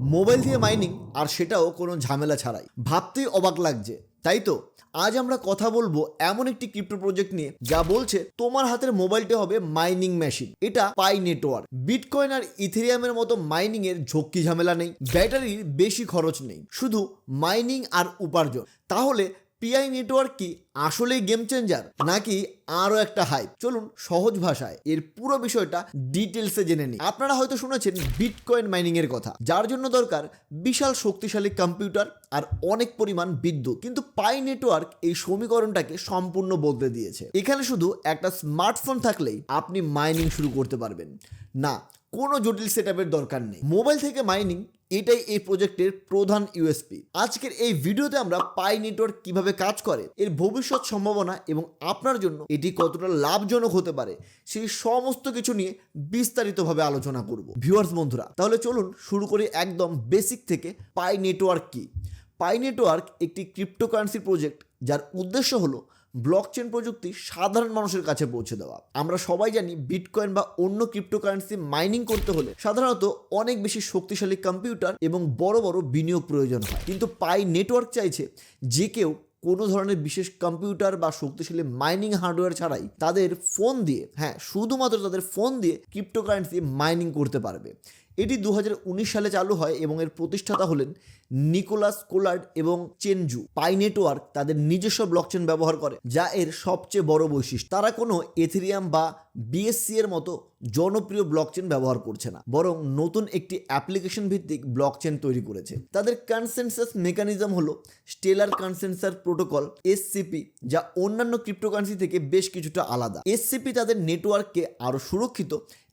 Mobile দিয়ে mining আর সেটাও কোনো ঝামেলা ছাড়াই। ভাবতেই অবাক লাগছে, তাই তো? আজ আমরা কথা বলব এমন একটি ক্রিপ্টো প্রজেক্ট নিয়ে যা বলছে তোমার হাতের মোবাইলটা হবে মাইনিং মেশিন। এটা পাই নেটওয়ার্ক। বিটকয়েন আর ইথেরিয়ামের মতো মাইনিং এর ঝক্কি ঝামেলা নেই। ব্যাটারির বেশি খরচ নেই। শুধু মাইনিং আর উপার্জন। তাহলে পিআই নেটওয়ার্ক কি আসলেই গেম চেঞ্জার নাকি আরও একটা হাইপ চলুন সহজ ভাষায় এর পুরো বিষয়টা ডিটেলসে জেনে নিই। আপনারা হয়তো শুনেছেন বিটকয়েন মাইনিং এর কথা, যার জন্য দরকার বিশাল শক্তিশালী কম্পিউটার আর অনেক পরিমাণ বিদ্যুৎ। কিন্তু পাই নেটওয়ার্ক এই সমীকরণটাকে সম্পূর্ণ বদলে দিয়েছে। এখানে শুধু একটা স্মার্টফোন থাকলেই আপনি মাইনিং শুরু করতে পারবেন। না, কোনো জটিল সেট দরকার নেই। মোবাইল থেকে মাইনিং এটাই এই প্রজেক্টের প্রধান ইউএসপি আজকের এই ভিডিওতে আমরা পাই নেটওয়ার্ক কীভাবে কাজ করে, এর ভবিষ্যৎ সম্ভাবনা এবং আপনার জন্য এটি কতটা লাভজনক হতে পারে, সেই সমস্ত কিছু নিয়ে বিস্তারিতভাবে আলোচনা করব। ভিউয়ার্স, বন্ধুরা, তাহলে চলুন শুরু করি একদম বেসিক থেকে পাই নেটওয়ার্ক কি। পাই নেটওয়ার্ক একটি ক্রিপ্টোকারেন্সি প্রজেক্ট যার উদ্দেশ্য হলো ব্লকচেন প্রযুক্তি সাধারণ মানুষের কাছে পৌঁছে দেওয়া। আমরা সবাই জানি বিটকয়েন বা অন্য ক্রিপ্টোকারেন্সি মাইনিং করতে হলে সাধারণত অনেক বেশি শক্তিশালী কম্পিউটার এবং বড় বড় বিনিয়োগ প্রয়োজন হয়। কিন্তু পাই নেটওয়ার্ক চাইছে যে কেউ কোনো ধরনের বিশেষ কম্পিউটার বা শক্তিশালী মাইনিং হার্ডওয়্যার ছাড়াই তাদের ফোন দিয়ে হ্যাঁ শুধুমাত্র তাদের ফোন দিয়ে ক্রিপ্টোকারেন্সি মাইনিং করতে পারবে। এটি দু হাজার উনিশ সালে চালু হয় এবং এর প্রতিষ্ঠাতা হলেন নিকোলাস কোলার্ড এবং চেনজু পাই নেটওয়ার্ক তাদের নিজস্ব ব্লকচেন ব্যবহার করে, যা এর সবচেয়ে বড় বৈশিষ্ট্য। তারা কোনো এথেরিয়াম বা বিএসসি এর মতো জনপ্রিয় ব্লকচেন ব্যবহার করছে না, বরং নতুন একটি অ্যাপ্লিকেশন ভিত্তিক ব্লকচেন তৈরি করেছে। তাদের কনসেনসাস মেকানিজম হলো স্টেলার কনসেন্সার প্রোটোকল এসসিপি যা অন্যান্য ক্রিপ্টোকারেন্সি থেকে বেশ কিছুটা আলাদা। এসসিপি তাদের নেটওয়ার্ককে আরও সুরক্ষিত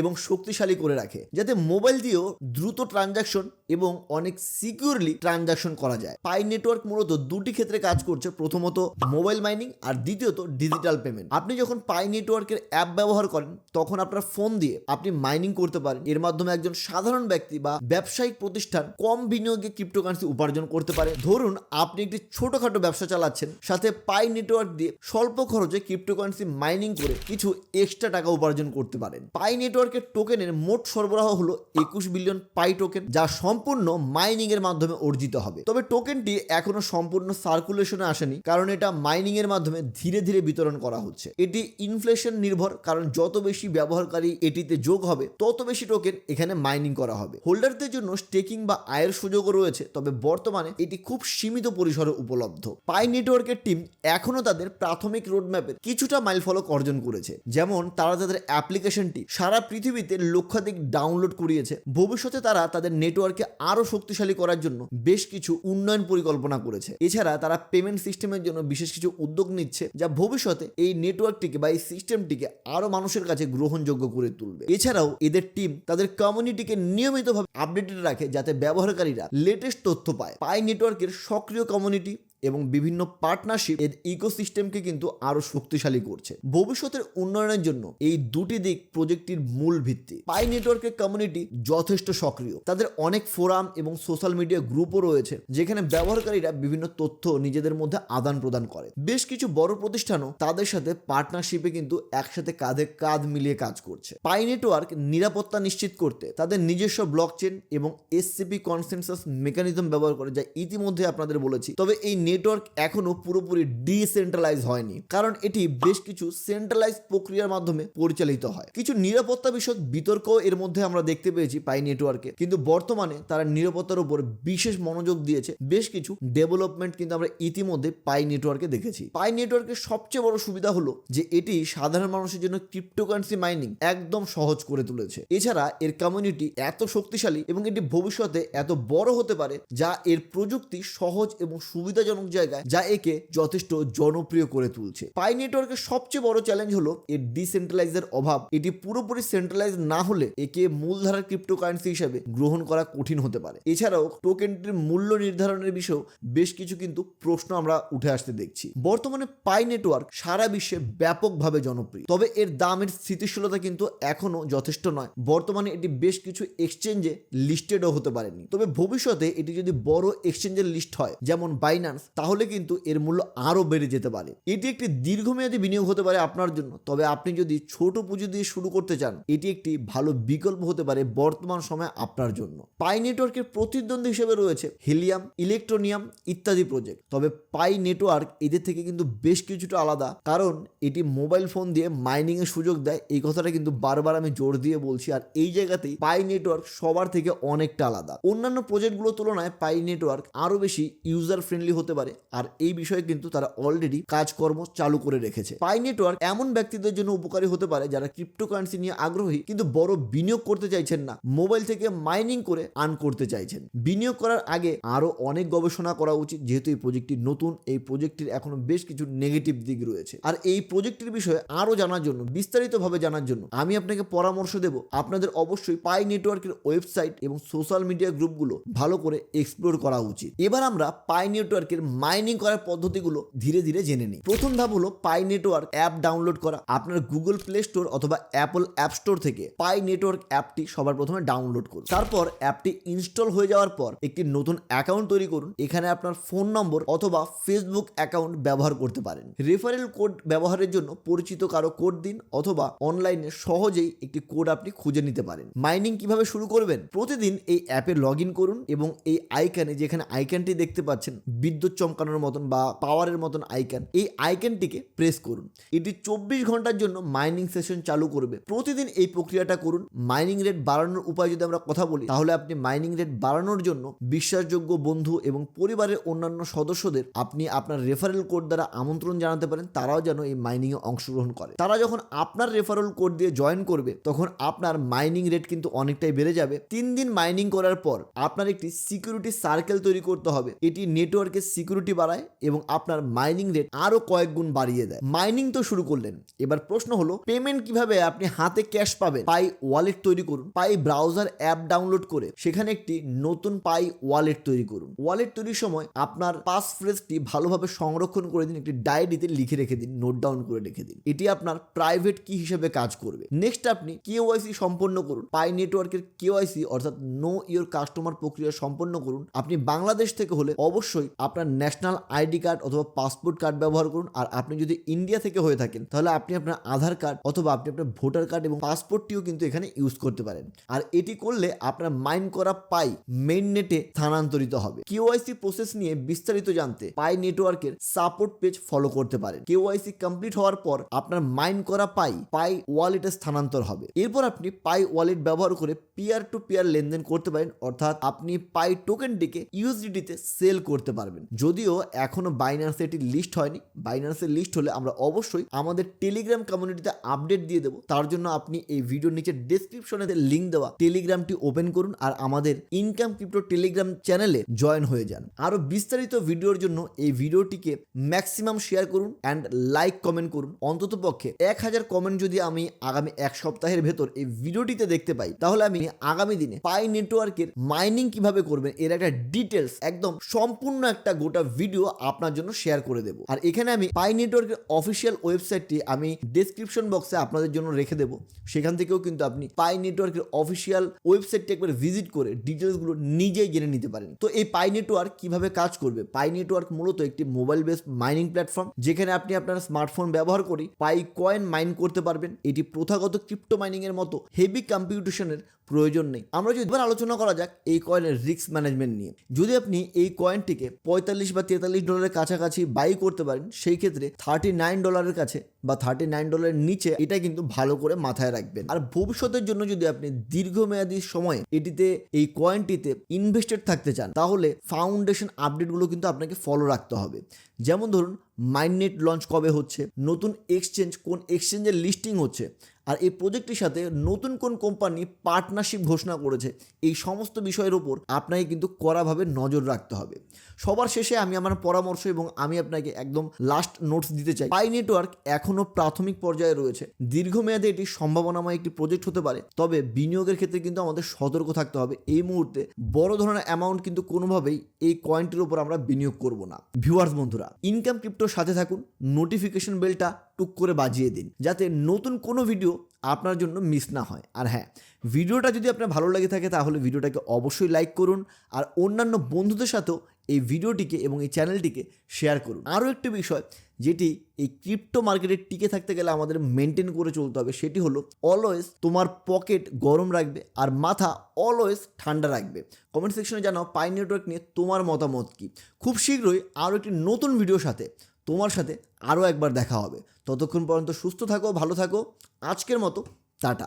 এবং শক্তিশালী করে রাখে, যাতে মোবাইল দিয়েও দ্রুত ট্রানজাকশন এবং অনেক সিকিউরলি ট্রানজাকশন করা যায়। পাই নেটওয়ার্ক মূলত দুটি ক্ষেত্রে কাজ করছে। প্রথমত মোবাইল মাইনিং আর দ্বিতীয়ত ডিজিটাল পেমেন্ট আপনি যখন পাই নেটওয়ার্কের অ্যাপ ব্যবহার করেন, তখন আপনার ফোন দিয়ে আপনি মাইনিং করতে পারেন। এর মাধ্যমে একজন সাধারণ ব্যক্তি বা ব্যবসায়িক প্রতিষ্ঠান কম বিনিয়োগে ক্রিপ্টোকারেন্সি উপার্জন করতে পারে। ধরুন, আপনি একটি ছোটখাটো ব্যবসা চালাচ্ছেন, সাথে পাই নেটওয়ার্ক দিয়ে স্বল্প খরচে ক্রিপ্টোকারেন্সি মাইনিং করে কিছু এক্সট্রা টাকা উপার্জন করতে পারেন। পাই নেটওয়ার্কের টোকেনের মোট সরবরাহ হলো একুশ বিলিয়ন পাই টোকেন যা সম্পূর্ণ মাইনিং এর মাধ্যমে অর্জিত হবে। তবে টোকেনটি এখনও সম্পূর্ণ সার্কুলেশনে আসেনি, কারণ এটা মাইনিং এর মাধ্যমে ধীরে ধীরে বিতরণ করা হচ্ছে। এটি ইনফ্লেশন নির্ভর, কারণ যত বেশি ব্যবহারকারী এটিতে যোগ হবে, তত বেশি টোকেন এখানে মাইনিং করা হবে। হোল্ডারদের জন্য স্টেকিং বা আয়ের সুযোগও রয়েছে, তবে বর্তমানে এটি খুব সীমিত পরিসরে উপলব্ধ। পাই নেটওয়ার্কের টিম এখনও তাদের প্রাথমিক রোডম্যাপের কিছুটা মাইলফলক অর্জন করেছে, যেমন তারা তাদের অ্যাপ্লিকেশনটি সারা পৃথিবীতে লক্ষাধিক ডাউনলোড করিয়েছে। ভবিষ্যতে তারা তাদের নেটওয়ার্ককে আরও শক্তিশালী করার জন্য বেশ কিছু উন্নয়ন পরিকল্পনা করেছে। এছাড়া তারা পেমেন্ট সিস্টেমের জন্য বিশেষ কিছু উদ্যোগ নিচ্ছে, যা ভবিষ্যতে এই নেটওয়ার্কটিকে বা এই সিস্টেমটিকে আরও মানুষের কাছে গ্রহণযোগ্য করে তুলবে। এছাড়াও এদের টিম তাদের কমিউনিটিকে নিয়মিতভাবে আপডেটেড রাখে, যাতে ব্যবহারকারীরা লেটেস্ট তথ্য পায়। পাই নেটওয়ার্কের সক্রিয় কমিউনিটি এবং বিভিন্ন পার্টনারশিপ এর ইকোসিস্টেমকে কিন্তু আরও শক্তিশালী করছে। ভবিষ্যতের উন্নয়নের জন্য এই দুটি দিক প্রজেক্টটির মূল ভিত্তি। পাই নেটওয়ার্কের কমিউনিটি যথেষ্ট সক্রিয়। তাদের অনেক ফোরাম এবং সোশ্যাল মিডিয়া গ্রুপও রয়েছে, যেখানে ব্যবহারকারীরা বিভিন্ন তথ্য নিজেদের মধ্যে আদান প্রদান করে। বেশ কিছু বড় প্রতিষ্ঠানও তাদের সাথে পার্টনারশিপে কিন্তু একসাথে কাঁধে কাঁধ মিলিয়ে কাজ করছে। পাই নেটওয়ার্ক নিরাপত্তা নিশ্চিত করতে তাদের নিজস্ব ব্লকচেন এবং এসসিপি কনসেনসাস মেকানিজম ব্যবহার করে, যা ইতিমধ্যে আপনাদের বলেছি। তবে এই নেটওয়ার্ক এখনও পুরোপুরি ডিসেন্ট্রালাইজ হয়নি। কারণ এটি বেশ কিছু সেন্ট্রালাইজ প্রক্রিয়ার মাধ্যমে পরিচালিত হয়। কিছু নিরাপত্তা বিষয়ক বিতর্ক এর মধ্যে আমরা দেখতে পেয়েছি পাই নেটওয়ার্কে কিন্তু বর্তমানে তারা নিরাপত্তার উপর বিশেষ মনোযোগ দিয়েছে। বেশ কিছু ডেভেলপমেন্ট কিন্তু আমরা ইতিমধ্যে পাই নেটওয়ার্কে দেখেছি। পাই নেটওয়ার্কের সবচেয়ে বড় সুবিধা হলো যে এটি সাধারণ মানুষের জন্য ক্রিপ্টোকারেন্সি মাইনিং একদম সহজ করে তুলেছে। এছাড়া এর কমিউনিটি এত শক্তিশালী এবং এটি ভবিষ্যতে এত বড় হতে পারে যা এর প্রযুক্তি সহজ এবং সুবিধাজনক জায়গায়, যা একে যথেষ্ট জনপ্রিয় করে তুলছে। পাই নেটওয়ার্কের সবচেয়ে বড় চ্যালেঞ্জ হলো এর ডিসেন্ট্রালাইজের অভাব। এটি পুরোপুরি সেন্ট্রালাইজ না হলে একে মূলধারার ক্রিপ্টোকারেন্সি হিসেবে গ্রহণ করা কঠিন হতে পারে। এছাড়াও টোকেনটির মূল্য নির্ধারণের বিষয়েও বেশ কিছু কিন্তু প্রশ্ন আমরা উঠে আসতে দেখছি। বর্তমানে পাই নেটওয়ার্ক সারা বিশ্বে ব্যাপকভাবে জনপ্রিয়। তবে এর দামের স্থিতিশীলতা কিন্তু এখনও যথেষ্ট নয়। বর্তমানে এটি বেশ কিছু এক্সচেঞ্জে লিস্টেডও হতে পারেনি। তবে ভবিষ্যতে এটি যদি বড় এক্সচেঞ্জের লিস্ট হয়, যেমন বাইনান্স তাহলে কিন্তু এর মূল্য আরও বেড়ে যেতে পারে। এটি একটি দীর্ঘমেয়াদী বিনিয়োগ হতে পারে আপনার জন্য। তবে আপনি যদি ছোট পুঁজি দিয়ে শুরু করতে চান, এটি একটি ভালো বিকল্প হতে পারে বর্তমান সময়ে আপনার জন্য। পাই নেটওয়ার্কের প্রতিদ্বন্দ্বী হিসেবে রয়েছে হিলিয়াম, ইলেকট্রোনিয়াম ইত্যাদি প্রজেক্ট। তবে পাই নেটওয়ার্ক এদের থেকে কিন্তু বেশ কিছুটা আলাদা, কারণ এটি মোবাইল ফোন দিয়ে মাইনিং এর সুযোগ দেয়। এই কথাটা কিন্তু বারবার আমি জোর দিয়ে বলছি, আর এই জায়গাতেই পাই নেটওয়ার্ক সবার থেকে অনেকটা আলাদা। অন্যান্য প্রজেক্টগুলোর তুলনায় পাই নেটওয়ার্ক আরও বেশি ইউজার ফ্রেন্ডলি হতে পারে। আর এই বিষয়ে কিন্তু তারা অলরেডি কাজকর্ম চালু করে রেখেছে। পাই নেটওয়ার্ক এমন ব্যক্তিদের জন্য উপকারী হতে পারে যারা ক্রিপ্টোকারেন্সি নিয়ে আগ্রহী, কিন্তু বড় বিনিয়োগ করতে চাইছেন না। মোবাইল থেকে মাইনিং করে আর্ন করতে চাইছেন। বিনিয়োগ করার আগে আরও অনেক গবেষণা করা উচিত, যেহেতু এই প্রজেক্টটি নতুন, এই প্রজেক্টটির এখনও বেশ কিছু নেগেটিভ দিক রয়েছে। আর এই প্রজেক্টের বিষয়ে আরও জানার জন্য, বিস্তারিতভাবে জানার জন্য আমি আপনাকে পরামর্শ দেব। আপনাদের অবশ্যই পাই নেটওয়ার্কের ওয়েবসাইট এবং সোশ্যাল মিডিয়া গ্রুপগুলো ভালো করে এক্সপ্লোর করা উচিত। এবার আমরা পাই নেটওয়ার্কের মাইনিং করার পদ্ধতিগুলো ধীরে ধীরে জেনে নিই। প্রথম ধাপ হলো পাই নেটওয়ার্ক অ্যাপ ডাউনলোড করা। আপনার গুগল প্লে স্টোর অথবা অ্যাপল অ্যাপ স্টোর থেকে পাই নেটওয়ার্ক অ্যাপটি সবার প্রথমে ডাউনলোড করুন। তারপর অ্যাপটি ইনস্টল হয়ে যাওয়ার পর একটি নতুন অ্যাকাউন্ট তৈরি করুন। এখানে আপনার ফোন নম্বর অথবা ফেসবুক অ্যাকাউন্ট ব্যবহার করতে পারেন। রেফারেল কোড ব্যবহারের জন্য পরিচিত কারও কোড দিন অথবা অনলাইনে সহজেই একটি কোড আপনি খুঁজে নিতে পারেন। মাইনিং কীভাবে শুরু করবেন? প্রতিদিন এই অ্যাপে লগ করুন এবং এই আইকানে যেখানে আইকানটি দেখতে পাচ্ছেন, বিদ্যুৎ চমকানোর মতন বা পাওয়ারের মতন আইকান এই আইকনটিকে প্রেস করুন। এটি চব্বিশ ঘণ্টার জন্য মাইনিং সেশন চালু করবে। প্রতিদিন এই প্রক্রিয়াটা করুন। মাইনিং রেট বাড়ানোর উপায় যদি আমরা কথা বলি, তাহলে আপনি মাইনিং রেট বাড়ানোর জন্য বিশ্বাসযোগ্য বন্ধু এবং পরিবারের অন্যান্য সদস্যদের আপনি আপনার রেফারেল কোড দ্বারা আমন্ত্রণ জানাতে পারেন। তারাও যেন এই মাইনিং এ অংশগ্রহণ করে। তারা যখন আপনার রেফারেল কোড দিয়ে জয়েন করবে, তখন আপনার মাইনিং রেট কিন্তু অনেকটাই বেড়ে যাবে। তিন দিন মাইনিং করার পর আপনার একটি সিকিউরিটি সার্কেল তৈরি করতে হবে। এটি নেটওয়ার্কের সিকিউরিটি বাড়ায় এবং আপনার মাইনিং রেট আরও কয়েক গুণ বাড়িয়ে দেয়। মাইনিং তো শুরু করলেন। এবার প্রশ্ন হলো পেমেন্ট কীভাবে আপনি হাতে ক্যাশ পাবেন? পাই ওয়ালেট তৈরি করুন। পাই ব্রাউজার অ্যাপ ডাউনলোড করে সেখানে একটি নতুন পাই ওয়ালেট তৈরি করুন। ওয়ালেট তৈরির সময় আপনার পাস ফ্রেজটি ভালোভাবে সংরক্ষণ করে দিন, একটি ডায়েরিতে লিখে রেখে দিন নোট ডাউন করে রেখে দিন। এটি আপনার প্রাইভেট কি হিসেবে কাজ করবে। নেক্সট আপনি কেওয়াইসি সম্পন্ন করুন। পাই নেটওয়ার্কের কেওয়াইসি অর্থাৎ নো ইওর কাস্টমার প্রক্রিয়া সম্পন্ন করুন। আপনি বাংলাদেশ থেকে হলে অবশ্যই আপনার ন্যাশনাল আইডি কার্ড অথবা পাসপোর্ট কার্ড ব্যবহার করুন। আর আপনি যদি ইন্ডিয়া থেকে হয়ে থাকেন, তাহলে আপনি আপনার আধার কার্ড অথবা আপনি আপনার ভোটার কার্ড এবং পাসপোর্টটিও কিন্তু এখানে ইউজ করতে পারেন। আর এটি করলে আপনার মাইন করা পাই মেইন নেটে স্থানান্তরিত হবে। কেওয়াইসি প্রসেস নিয়ে বিস্তারিত জানতে পাই নেটওয়ার্কের সাপোর্ট পেজ ফলো করতে পারেন। কেওয়াইসি কমপ্লিট হওয়ার পর আপনার মাইন করা পাই পাই ওয়ালেটে স্থানান্তর হবে। এরপর আপনি পাই ওয়ালেট ব্যবহার করে পিয়ার টু পিয়ার লেনদেন করতে পারেন। অর্থাৎ আপনি পাই টোকেনটিকে ইউএসডিটিতে সেল করতে পারবেন। যদিও এখনও বাইনান্সে এটি লিস্ট হয়নি। বাইনান্সের লিস্ট হলে আমরা অবশ্যই আমাদের টেলিগ্রাম কমিউনিটিতে আপডেট দিয়ে দেবো। তার জন্য আপনি এই ভিডিওর নিচে ডেসক্রিপশনে লিঙ্ক দেওয়া টেলিগ্রামটি ওপেন করুন আর আমাদের ইনকাম ক্রিপ্টো টেলিগ্রাম চ্যানেলে জয়েন হয়ে যান। আরও বিস্তারিত ভিডিওর জন্য এই ভিডিওটিকে ম্যাক্সিমাম শেয়ার করুন অ্যান্ড লাইক কমেন্ট করুন। অন্তত পক্ষে এক হাজার কমেন্ট যদি আমি আগামী এক সপ্তাহের ভেতর এই ভিডিওটিতে দেখতে পাই, তাহলে আমি আগামী দিনে পাই নেটওয়ার্কের মাইনিং কীভাবে করবেন, এর একটা ডিটেলস একদম সম্পূর্ণ একটা গোটা ভিডিও আপনার জন্য শেয়ার করে দেবো। আর এখানে আমি পাই নেটওয়ার্কের অফিসিয়াল ওয়েবসাইটটি আমি ডেসক্রিপশন বক্সে আপনাদের জন্য রেখে দেবো। সেখান থেকেও কিন্তু আপনি পাই নেটওয়ার্কের অফিসিয়াল ওয়েবসাইটটি একবার ভিজিট করে ডিটেলসগুলো নিজেই জেনে নিতে পারেন। তো এই পাই নেটওয়ার্ক কীভাবে কাজ করবে? পাই নেটওয়ার্ক মূলত একটি মোবাইল বেসড মাইনিং প্ল্যাটফর্ম যেখানে আপনি আপনার স্মার্টফোন ব্যবহার করে পাই কয়েন মাইন করতে পারবেন। এটি প্রথাগত ক্রিপ্টো মাইনিং এর মতো হেভি কম্পিউটেশনের প্রয়োজন নেই। আমরা যদি আলোচনা করা যাক এই কয়েনের রিস্ক ম্যানেজমেন্ট নিয়ে। যদি আপনি এই কয়েনটিকে পঁয়তাল্লিশ বা তেতাল্লিশ ডলারের কাছাকাছি বাই করতে পারেন, সেই ক্ষেত্রে থার্টি নাইন ডলারের কাছে বা থার্টি নাইন ডলারের নিচে এটা কিন্তু ভালো করে মাথায় রাখবেন। আর ভবিষ্যতের জন্য যদি আপনি দীর্ঘমেয়াদী সময়ে এটিতে, এই কয়েনটিতে ইনভেস্টেড থাকতে চান, তাহলে ফাউন্ডেশন আপডেটগুলো কিন্তু আপনাকে ফলো রাখতে হবে। যেমন ধরুন মাইন্ডনেট লঞ্চ কবে হচ্ছে? নতুন এক্সচেঞ্জ কোন এক্সচেঞ্জের লিস্টিং হচ্ছে? আর এই প্রজেক্টটির সাথে নতুন কোন কোম্পানি পার্টনারশিপ ঘোষণা করেছে, এই সমস্ত বিষয়ের ওপর আপনাকে কিন্তু কড়াভাবে নজর রাখতে হবে। সবার শেষে আমি আমার পরামর্শ এবং আমি আপনাকে একদম লাস্ট নোটস দিতে চাই। পাই নেটওয়ার্ক এখনও প্রাথমিক পর্যায়ে রয়েছে। দীর্ঘমেয়াদে এটি সম্ভাবনাময় একটি প্রজেক্ট হতে পারে, তবে বিনিয়োগের ক্ষেত্রে কিন্তু আমাদের সতর্ক থাকতে হবে। এই মুহূর্তে বড় ধরনের অ্যামাউন্ট কিন্তু কোনোভাবেই এই কয়েনটির উপর আমরা বিনিয়োগ করব না। ভিউয়ার্স বন্ধুরা ইনকাম ক্রিপ্টোর সাথে থাকুন নোটিফিকেশন বেলটা টুক করে বাজিয়ে দিন, যাতে নতুন কোনো ভিডিও আপনার জন্য মিস না হয়। আর হ্যাঁ ভিডিওটা যদি আপনার ভালো লাগে থাকে, তাহলে ভিডিওটাকে অবশ্যই লাইক করুন আর অন্যান্য বন্ধুদের সাথেও এই ভিডিওটিকে এবং এই চ্যানেলটিকে শেয়ার করুন। আরও একটি বিষয়, যেটি এই ক্রিপ্টো মার্কেটে টিকে থাকতে গেলে আমাদের মেনটেন করে চলতে হবে, সেটি হলো অলওয়েজ তোমার পকেট গরম রাখবে আর মাথা অলওয়েজ ঠান্ডা রাখবে। কমেন্ট সেকশনে জানাও পাই নেটওয়ার্ক নিয়ে তোমার মতামত কী। খুব শীঘ্রই আরও একটি নতুন ভিডিওর সাথে তোমার সাথে আরও একবার দেখা হবে। ততক্ষণ পর্যন্ত সুস্থ থাকো, ভালো থাকো। আজকের মতো, টাটা।